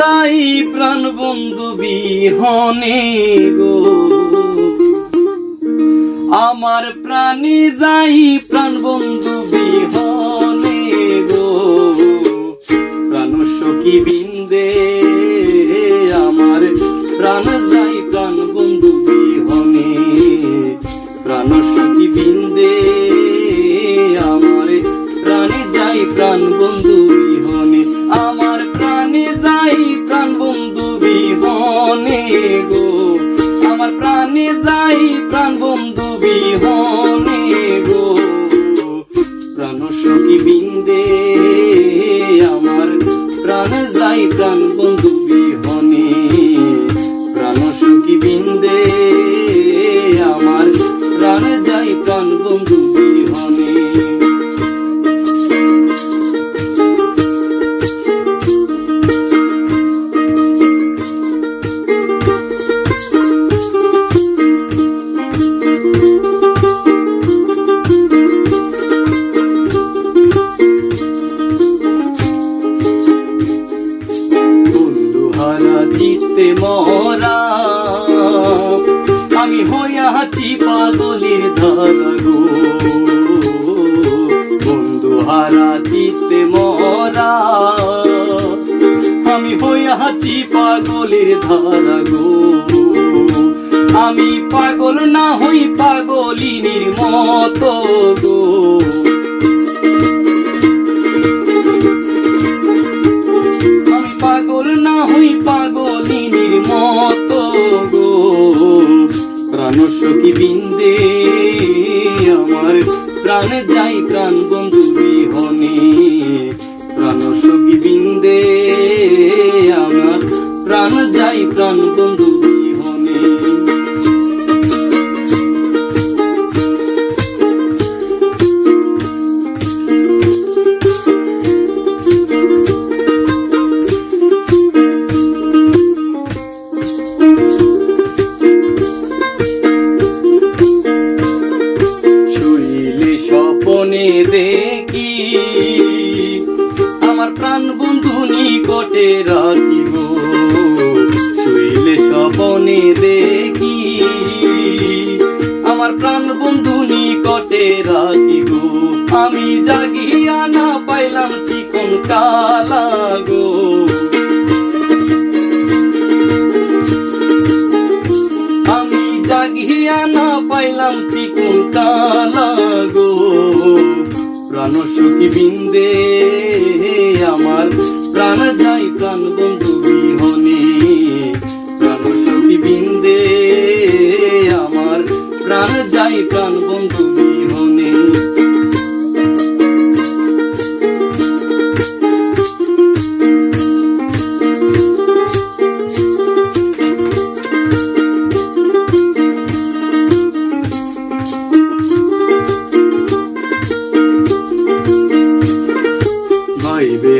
তাই প্রাণ বন্ধু বিহনে গো। আমার প্রাণী যাই প্রাণ বন্ধু বিহনে গো। প্রাণ সখী বিন্দে আমার প্রাণ যাই প্রাণ বন্ধু বিহনে। প্রাণ সখী বিন্দে আমার প্রাণে যাই প্রাণ বন্ধু বিহনে গো। প্রাণ সখী বিন্দে আমার প্রাণ যাই প্রাণ বন্ধু মরা আমি হইয়া হাঁচি পাগলের ধারা গো বন্ধুহারা চিত্তে মরা আমি হইয়া হাঁচি পাগলের ধারা আমি পাগল না হই পাগলিনীর মতো গো। সখী বিন্দে আমার প্রাণ যাই প্রাণ বন্ধু দেখি। আমার প্রাণ বন্ধু নিকটে রাখিব। শুইলে স্বপনে দেখি। আমার প্রাণ বন্ধু নিকটে রাখিব। আমি জাগিয়া না পাইলাম চিকন কালা গো। আমি জাগিয়া না পাইলাম চিকুন কালা প্রাণ সখী বিন্দে, আমার প্রাণ যাই প্রাণ বন্ধু বিহনে। প্রাণ সখী বিন্দে, আমার প্রাণ যাই প্রাণ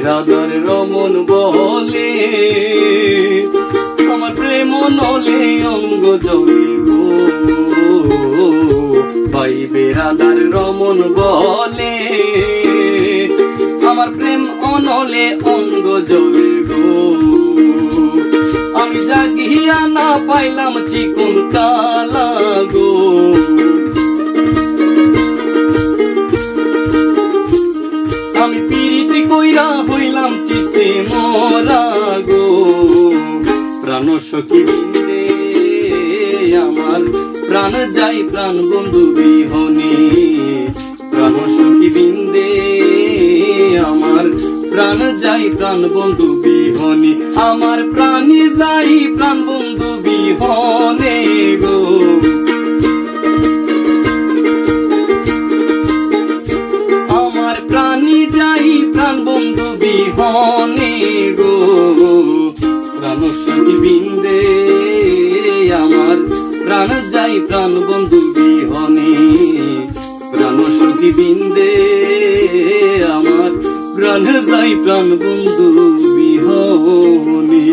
বেরাদার রমন বলে আমার প্রেম নলে অঙ্গ জলে গো ভাই বেরাদার রমন বলে আমার প্রেম অনলে অঙ্গ জলে গো আমি জাগিয়া না পাইলাম চিকন কালা গো আমার? প্রাণ যাই, প্রাণ বন্ধু বিহনে। প্রাণ সখী বিন্দে আমার। প্রাণ যাই, প্রাণ বন্ধু বিহনে। আমার প্রাণী যাই, প্রাণ বন্ধু বিহনে গো। আমার প্রাণী যাই, প্রাণ বন্ধু বিহনে গো। প্রাণ সখী বিন্দে প্রাণ যাই প্রাণ বন্ধু বিহনে। প্রাণ সখী বিন্দে আমার প্রাণ যাই প্রাণ বন্ধু বিহনে।